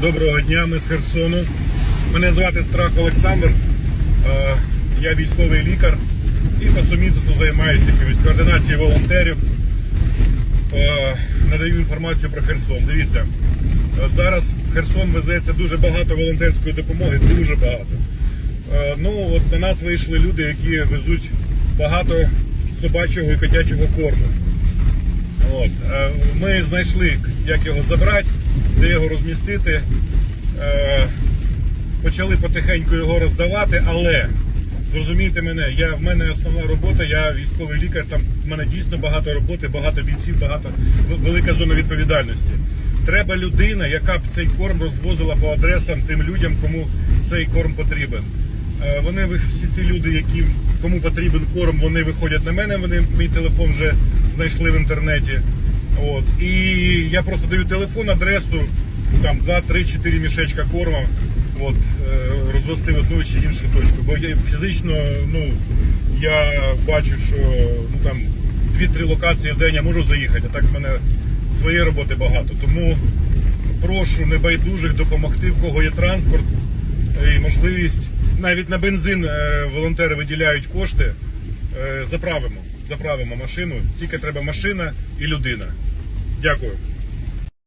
Доброго дня, ми з Херсону. Мене звати Страх Олександр. Е, Я військовий лікар і по сумісництву займаюся координацією волонтерів. Е, Надаю інформацію про Херсон. Дивіться, е, зараз в Херсон везеться дуже багато волонтерської допомоги, дуже багато. Ну, от на нас вийшли люди, які везуть багато собачого і котячого корму. От. е, Ми знайшли, як його забрати, де його розмістити. Е, Почали потихеньку його роздавати, але зрозумійте мене, я, в мене основна робота, я військовий лікар, там в мене дійсно багато роботи, багато бійців, багато велика зона відповідальності. Треба людина, яка б цей корм розвозила по адресам тим людям, кому цей корм потрібен. Е, Вони всі ці люди, які кому потрібен корм, вони виходять на мене. Вони мій телефон вже знайшли в інтернеті. От і я просто даю телефон, адресу, там 2, 3, 4 мішечка корма. От е, розвести в одну чи іншу точку. Бо я фізично, ну я бачу, що ну там 2-3 локації в день я можу заїхати, а так в мене своєї роботи багато. Тому прошу небайдужих допомогти, в кого є транспорт і можливість. Навіть на бензин е, волонтери виділяють кошти. Е, Заправимо, заправимо машину. Тільки треба машина і людина. Дякую.